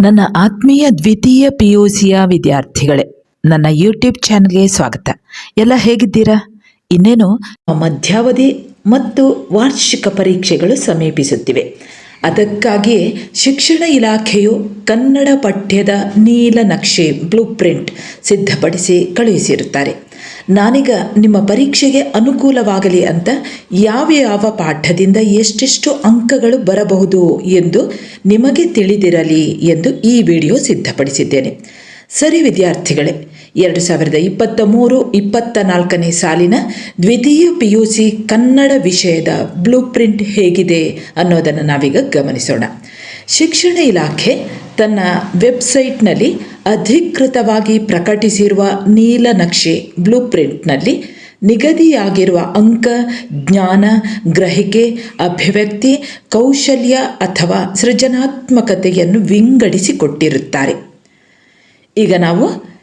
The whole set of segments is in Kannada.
ನನ್ನ ಆತ್ಮೀಯ ದ್ವಿತೀಯ ಪಿ ಯು ಸಿಯ ವಿದ್ಯಾರ್ಥಿಗಳೇ, ನನ್ನ ಯೂಟ್ಯೂಬ್ ಚಾನಲ್ಗೆ ಸ್ವಾಗತ. ಎಲ್ಲ ಹೇಗಿದ್ದೀರಾ? ಇನ್ನೇನು ಮಧ್ಯಾವಧಿ ಮತ್ತು ವಾರ್ಷಿಕ ಪರೀಕ್ಷೆಗಳು ಸಮೀಪಿಸುತ್ತಿವೆ. ಅದಕ್ಕಾಗಿಯೇ ಶಿಕ್ಷಣ ಇಲಾಖೆಯು ಕನ್ನಡ ಪಠ್ಯದ ನೀಲನಕ್ಷೆ ಬ್ಲೂ ಪ್ರಿಂಟ್ ಸಿದ್ಧಪಡಿಸಿ ಕಳುಹಿಸಿರುತ್ತಾರೆ. ನಾನೀಗ ನಿಮ್ಮ ಪರೀಕ್ಷೆಗೆ ಅನುಕೂಲವಾಗಲಿ ಅಂತ ಯಾವ ಯಾವ ಪಾಠದಿಂದ ಎಷ್ಟೆಷ್ಟು ಅಂಕಗಳು ಬರಬಹುದು ಎಂದು ನಿಮಗೆ ತಿಳಿದಿರಲಿ ಎಂದು ಈ ವಿಡಿಯೋ ಸಿದ್ಧಪಡಿಸಿದ್ದೇನೆ. ಸರಿ ವಿದ್ಯಾರ್ಥಿಗಳೇ, ಎರಡು ಸಾವಿರದ ಇಪ್ಪತ್ತ ಮೂರು, ಇಪ್ಪತ್ತ ನಾಲ್ಕನೇ ಸಾಲಿನ ದ್ವಿತೀಯ ಪಿ ಯು ಸಿ ಕನ್ನಡ ವಿಷಯದ ಬ್ಲೂ ಪ್ರಿಂಟ್ ಹೇಗಿದೆ ಅನ್ನೋದನ್ನು ನಾವೀಗ ಗಮನಿಸೋಣ. ಶಿಕ್ಷಣ ಇಲಾಖೆ ತನ್ನ ವೆಬ್ಸೈಟ್ನಲ್ಲಿ ಅಧಿಕೃತವಾಗಿ ಪ್ರಕಟಿಸಿರುವ ನೀಲನಕ್ಷೆ ಬ್ಲೂ ಪ್ರಿಂಟ್ನಲ್ಲಿ ನಿಗದಿಯಾಗಿರುವ ಅಂಕ, ಜ್ಞಾನ, ಗ್ರಹಿಕೆ, ಅಭಿವ್ಯಕ್ತಿ, ಕೌಶಲ್ಯ ಅಥವಾ ಸೃಜನಾತ್ಮಕತೆಯನ್ನು ವಿಂಗಡಿಸಿಕೊಟ್ಟಿರುತ್ತಾರೆ. ಈಗ ನಾವು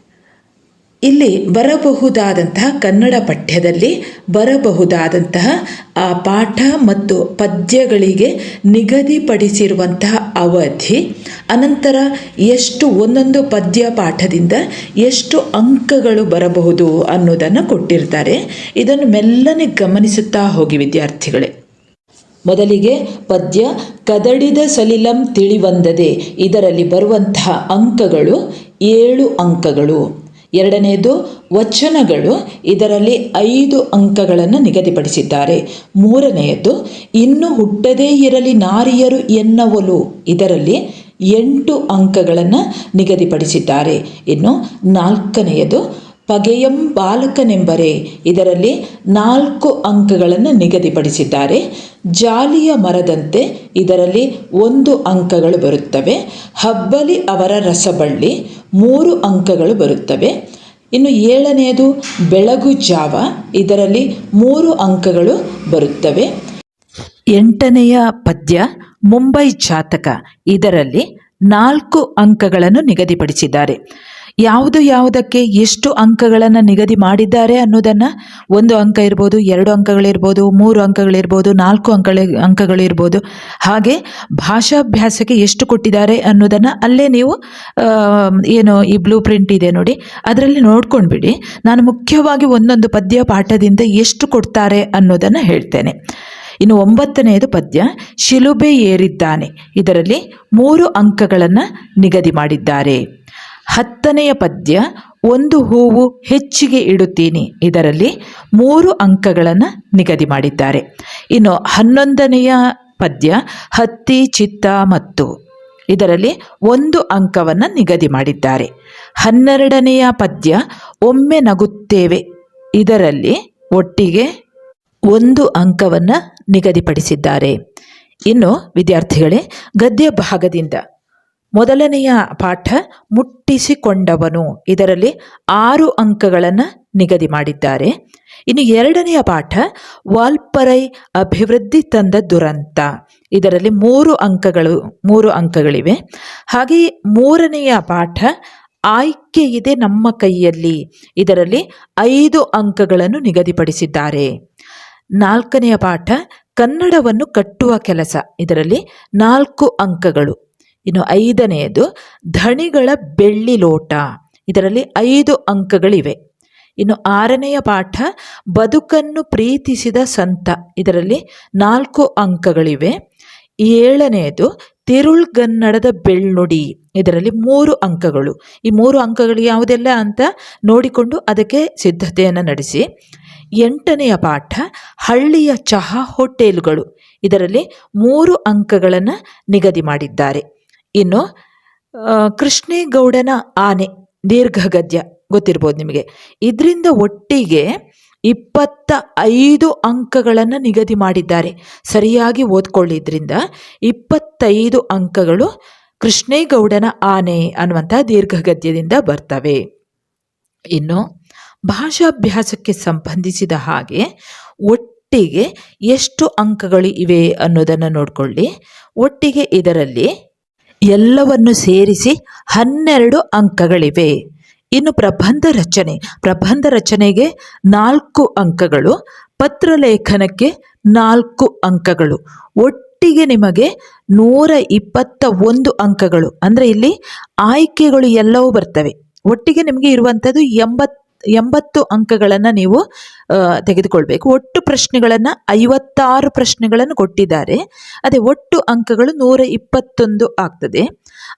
ಇಲ್ಲಿ ಬರಬಹುದಾದಂತಹ ಕನ್ನಡ ಪಠ್ಯದಲ್ಲಿ ಬರಬಹುದಾದಂತಹ ಆ ಪಾಠ ಮತ್ತು ಪದ್ಯಗಳಿಗೆ ನಿಗದಿಪಡಿಸಿರುವಂತಹ ಅವಧಿ, ಅನಂತರ ಎಷ್ಟು ಒಂದೊಂದು ಪದ್ಯ ಪಾಠದಿಂದ ಎಷ್ಟು ಅಂಕಗಳು ಬರಬಹುದು ಅನ್ನೋದನ್ನು ಕೊಟ್ಟಿರ್ತಾರೆ. ಇದನ್ನು ಮೆಲ್ಲನೆ ಗಮನಿಸುತ್ತಾ ಹೋಗಿ ವಿದ್ಯಾರ್ಥಿಗಳೇ. ಮೊದಲಿಗೆ ಪದ್ಯ ಕದಡಿದ ಸಲಿಲಂ ತಿಳಿವಂದದೆ ಇದರಲ್ಲಿ ಬರುವಂತಹ ಅಂಕಗಳು ಏಳು ಅಂಕಗಳು. ಎರಡನೆಯದು ವಚನಗಳು ಇದರಲ್ಲಿ ಐದು ಅಂಕಗಳನ್ನು ನಿಗದಿಪಡಿಸಿದ್ದಾರೆ. ಮೂರನೆಯದು, ಇನ್ನು ಹುಟ್ಟದೇ ಇರಲಿ ನಾರಿಯರು ಎನ್ನವಲು ಇದರಲ್ಲಿ ಎಂಟು ಅಂಕಗಳನ್ನು ನಿಗದಿಪಡಿಸಿದ್ದಾರೆ. ಇನ್ನು ನಾಲ್ಕನೆಯದು, ಪಗೆಯಂ ಬಾಲಕನೆಂಬರೆ ಇದರಲ್ಲಿ ನಾಲ್ಕು ಅಂಕಗಳನ್ನು ನಿಗದಿಪಡಿಸಿದ್ದಾರೆ. ಜಾಲಿಯ ಮರದಂತೆ ಇದರಲ್ಲಿ ಒಂದು ಅಂಕಗಳು ಬರುತ್ತವೆ. ಹಬ್ಬಲಿ ಅವರ ರಸಬಳ್ಳಿ ಮೂರು ಅಂಕಗಳು ಬರುತ್ತವೆ. ಇನ್ನು ಏಳನೆಯದು ಬೆಳಗು ಜಾವ. ಇದರಲ್ಲಿ ಮೂರು ಅಂಕಗಳು ಬರುತ್ತವೆ. ಎಂಟನೆಯ ಪದ್ಯ ಮುಂಬೈ ಜಾತಕ. ಇದರಲ್ಲಿ ನಾಲ್ಕು ಅಂಕಗಳನ್ನು ನಿಗದಿಪಡಿಸಿದ್ದಾರೆ. ಯಾವುದು ಯಾವುದಕ್ಕೆ ಎಷ್ಟು ಅಂಕಗಳನ್ನು ನಿಗದಿ ಮಾಡಿದ್ದಾರೆ ಅನ್ನೋದನ್ನು ಒಂದು ಅಂಕ ಇರ್ಬೋದು, ಎರಡು ಅಂಕಗಳಿರ್ಬೋದು, ಮೂರು ಅಂಕಗಳಿರ್ಬೋದು, ನಾಲ್ಕು ಅಂಕಗಳ ಅಂಕಗಳಿರ್ಬೋದು. ಹಾಗೆ ಭಾಷಾಭ್ಯಾಸಕ್ಕೆ ಎಷ್ಟು ಕೊಟ್ಟಿದ್ದಾರೆ ಅನ್ನೋದನ್ನು ಅಲ್ಲೇ ನೀವು ಏನು ಈ ಬ್ಲೂ ಪ್ರಿಂಟ್ ಇದೆ ನೋಡಿ, ಅದರಲ್ಲಿ ನೋಡ್ಕೊಂಡ್ಬಿಡಿ. ನಾನು ಮುಖ್ಯವಾಗಿ ಒಂದೊಂದು ಪದ್ಯ ಪಾಠದಿಂದ ಎಷ್ಟು ಕೊಡ್ತಾರೆ ಅನ್ನೋದನ್ನು ಹೇಳ್ತೇನೆ. ಇನ್ನು ಒಂಬತ್ತನೆಯದು ಪದ್ಯ, ಶಿಲುಬೆ ಏರಿದ್ದಾನೆ. ಇದರಲ್ಲಿ ಮೂರು ಅಂಕಗಳನ್ನು ನಿಗದಿ ಮಾಡಿದ್ದಾರೆ. ಹತ್ತನೆಯ ಪದ್ಯ, ಒಂದು ಹೂವು ಹೆಚ್ಚಿಗೆ ಇಡುತ್ತೀನಿ ಇದರಲ್ಲಿ ಮೂರು ಅಂಕಗಳನ್ನು ನಿಗದಿ ಮಾಡಿದ್ದಾರೆ. ಇನ್ನು ಹನ್ನೊಂದನೆಯ ಪದ್ಯ, ಹತ್ತಿ, ಚಿತ್ತ ಮತ್ತು ಇದರಲ್ಲಿ ಒಂದು ಅಂಕವನ್ನು ನಿಗದಿ ಮಾಡಿದ್ದಾರೆ. ಹನ್ನೆರಡನೆಯ ಪದ್ಯ, ಒಮ್ಮೆ ನಗುತ್ತೇವೆ ಇದರಲ್ಲಿ ಒಟ್ಟಿಗೆ ಒಂದು ಅಂಕವನ್ನು ನಿಗದಿಪಡಿಸಿದ್ದಾರೆ. ಇನ್ನು ವಿದ್ಯಾರ್ಥಿಗಳೇ, ಗದ್ಯ ಭಾಗದಿಂದ ಮೊದಲನೆಯ ಪಾಠ ಮುಟ್ಟಿಸಿಕೊಂಡವನು. ಇದರಲ್ಲಿ ಆರು ಅಂಕಗಳನ್ನು ನಿಗದಿ ಮಾಡಿದ್ದಾರೆ. ಇನ್ನು ಎರಡನೆಯ ಪಾಠ ವಾಲ್ಪರೈ ಅಭಿವೃದ್ಧಿ ತಂದ ದುರಂತ. ಇದರಲ್ಲಿ ಮೂರು ಅಂಕಗಳು, ಮೂರು ಅಂಕಗಳಿವೆ. ಹಾಗೆಯೇ ಮೂರನೆಯ ಪಾಠ ಆಯ್ಕೆ ಇದೆ ನಮ್ಮ ಕೈಯಲ್ಲಿ. ಇದರಲ್ಲಿ ಐದು ಅಂಕಗಳನ್ನು ನಿಗದಿಪಡಿಸಿದ್ದಾರೆ. ನಾಲ್ಕನೆಯ ಪಾಠ ಕನ್ನಡವನ್ನು ಕಟ್ಟುವ ಕೆಲಸ. ಇದರಲ್ಲಿ ನಾಲ್ಕು ಅಂಕಗಳು. ಇನ್ನು ಐದನೆಯದು ಧಣಿಗಳ ಬೆಳ್ಳಿ ಲೋಟ. ಇದರಲ್ಲಿ ಐದು ಅಂಕಗಳಿವೆ. ಇನ್ನು ಆರನೆಯ ಪಾಠ ಬದುಕನ್ನು ಪ್ರೀತಿಸಿದ ಸಂತ. ಇದರಲ್ಲಿ ನಾಲ್ಕು ಅಂಕಗಳಿವೆ. ಏಳನೆಯದು ತಿರುಳ್ಗನ್ನಡದ ಬೆಳ್ಳುಡಿ ಇದರಲ್ಲಿ ಮೂರು ಅಂಕಗಳು. ಈ ಮೂರು ಅಂಕಗಳು ಯಾವುದೆಲ್ಲ ಅಂತ ನೋಡಿಕೊಂಡು ಅದಕ್ಕೆ ಸಿದ್ಧತೆಯನ್ನು ನಡೆಸಿ. ಎಂಟನೆಯ ಪಾಠ ಹಳ್ಳಿಯ ಚಹಾ ಹೋಟೆಲ್ಗಳು. ಇದರಲ್ಲಿ ಮೂರು ಅಂಕಗಳನ್ನು ನಿಗದಿ ಮಾಡಿದ್ದಾರೆ. ಇನ್ನು ಕೃಷ್ಣೇಗೌಡನ ಆನೆ, ದೀರ್ಘಗದ್ಯ ಗೊತ್ತಿರ್ಬೋದು ನಿಮಗೆ. ಇದರಿಂದ ಒಟ್ಟಿಗೆ ಇಪ್ಪತ್ತ ಐದು ಅಂಕಗಳನ್ನು ನಿಗದಿ ಮಾಡಿದ್ದಾರೆ. ಸರಿಯಾಗಿ ಓದ್ಕೊಳ್ಳಿ ಇದರಿಂದ. ಇಪ್ಪತ್ತೈದು ಅಂಕಗಳು ಕೃಷ್ಣೇಗೌಡನ ಆನೆ ಅನ್ನುವಂಥ ದೀರ್ಘಗದ್ಯದಿಂದ ಬರ್ತವೆ. ಇನ್ನು, ಭಾಷಾಭ್ಯಾಸಕ್ಕೆ ಸಂಬಂಧಿಸಿದ ಹಾಗೆ ಒಟ್ಟಿಗೆ ಎಷ್ಟು ಅಂಕಗಳು ಇವೆ ಅನ್ನೋದನ್ನು ನೋಡಿಕೊಳ್ಳಿ. ಒಟ್ಟಿಗೆ ಇದರಲ್ಲಿ ಎಲ್ಲವನ್ನು ಸೇರಿಸಿ ಹನ್ನೆರಡು ಅಂಕಗಳಿವೆ. ಇನ್ನು ಪ್ರಬಂಧ ರಚನೆ. ಪ್ರಬಂಧ ರಚನೆಗೆ ನಾಲ್ಕು ಅಂಕಗಳು, ಪತ್ರಲೇಖನಕ್ಕೆ ನಾಲ್ಕು ಅಂಕಗಳು. ಒಟ್ಟಿಗೆ ನಿಮಗೆ ನೂರ ಇಪ್ಪತ್ತ ಒಂದು ಅಂಕಗಳು. ಅಂದರೆ ಇಲ್ಲಿ ಆಯ್ಕೆಗಳು ಎಲ್ಲವೂ ಬರ್ತವೆ. ಒಟ್ಟಿಗೆ ನಿಮಗೆ ಇರುವಂಥದ್ದು ಎಂಬತ್ ಎಂಬತ್ತು ಅಂಕಗಳನ್ನು ನೀವು ತೆಗೆದುಕೊಳ್ಬೇಕು. ಒಟ್ಟು ಪ್ರಶ್ನೆಗಳನ್ನು ಐವತ್ತಾರು ಪ್ರಶ್ನೆಗಳನ್ನು ಕೊಟ್ಟಿದ್ದಾರೆ. ಅದೇ ಒಟ್ಟು ಅಂಕಗಳು ನೂರ ಇಪ್ಪತ್ತೊಂದು ಆಗ್ತದೆ.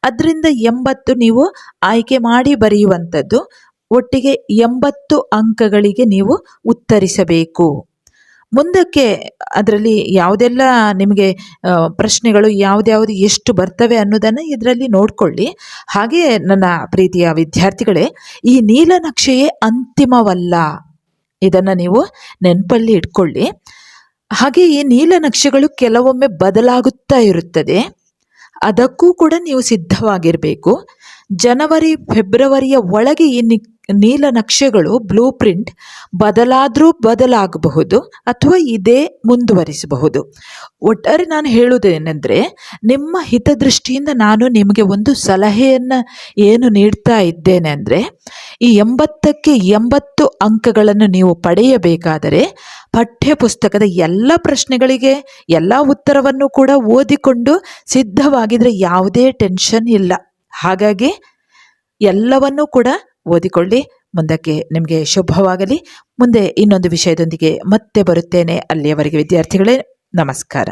ಅದರಿಂದ ಎಂಬತ್ತು ನೀವು ಆಯ್ಕೆ ಮಾಡಿ ಬರೆಯುವಂಥದ್ದು. ಒಟ್ಟಿಗೆ ಎಂಬತ್ತು ಅಂಕಗಳಿಗೆ ನೀವು ಉತ್ತರಿಸಬೇಕು. ಮುಂದಕ್ಕೆ ಅದರಲ್ಲಿ ಯಾವುದೆಲ್ಲ ನಿಮಗೆ ಪ್ರಶ್ನೆಗಳು ಯಾವುದ್ಯಾವುದು ಎಷ್ಟು ಬರ್ತವೆ ಅನ್ನೋದನ್ನು ಇದರಲ್ಲಿ ನೋಡಿಕೊಳ್ಳಿ. ಹಾಗೆ ನನ್ನ ಪ್ರೀತಿಯ ವಿದ್ಯಾರ್ಥಿಗಳೇ, ಈ ನೀಲನಕ್ಷೆಯೇ ಅಂತಿಮವಲ್ಲ. ಇದನ್ನು ನೀವು ನೆನಪಲ್ಲಿ ಇಟ್ಕೊಳ್ಳಿ. ಹಾಗೆ ಈ ನೀಲನಕ್ಷೆಗಳು ಕೆಲವೊಮ್ಮೆ ಬದಲಾಗುತ್ತಾ ಇರುತ್ತದೆ. ಅದಕ್ಕೂ ಕೂಡ ನೀವು ಸಿದ್ಧವಾಗಿರಬೇಕು. ಜನವರಿ, ಫೆಬ್ರವರಿಯ ಒಳಗೆ ಈ ನೀಲನಕ್ಷೆಗಳು ಬ್ಲೂ ಪ್ರಿಂಟ್ ಬದಲಾದರೂ ಬದಲಾಗಬಹುದು ಅಥವಾ ಇದೇ ಮುಂದುವರಿಸಬಹುದು. ಒಟ್ಟಾರೆ ನಾನು ಹೇಳುವುದೇನೆಂದರೆ, ನಿಮ್ಮ ಹಿತದೃಷ್ಟಿಯಿಂದ ನಾನು ನಿಮಗೆ ಒಂದು ಸಲಹೆಯನ್ನು ಏನು ನೀಡ್ತಾ ಇದ್ದೇನೆ ಅಂದರೆ, ಈ ಎಂಬತ್ತಕ್ಕೆ ಎಂಬತ್ತು ಅಂಕಗಳನ್ನು ನೀವು ಪಡೆಯಬೇಕಾದರೆ ಪಠ್ಯಪುಸ್ತಕದ ಎಲ್ಲ ಪ್ರಶ್ನೆಗಳಿಗೆ ಎಲ್ಲ ಉತ್ತರವನ್ನು ಕೂಡ ಓದಿಕೊಂಡು ಸಿದ್ಧವಾಗಿದ್ರೆ ಯಾವುದೇ ಟೆನ್ಷನ್ ಇಲ್ಲ. ಹಾಗಾಗಿ ಎಲ್ಲವನ್ನೂ ಕೂಡ ಓದಿಕೊಳ್ಳಿ. ಮುಂದಕ್ಕೆ ನಿಮಗೆ ಶುಭವಾಗಲಿ. ಮುಂದೆ ಇನ್ನೊಂದು ವಿಷಯದೊಂದಿಗೆ ಮತ್ತೆ ಬರುತ್ತೇನೆ. ಅಲ್ಲಿಯವರೆಗೆ ವಿದ್ಯಾರ್ಥಿಗಳೇ ನಮಸ್ಕಾರ.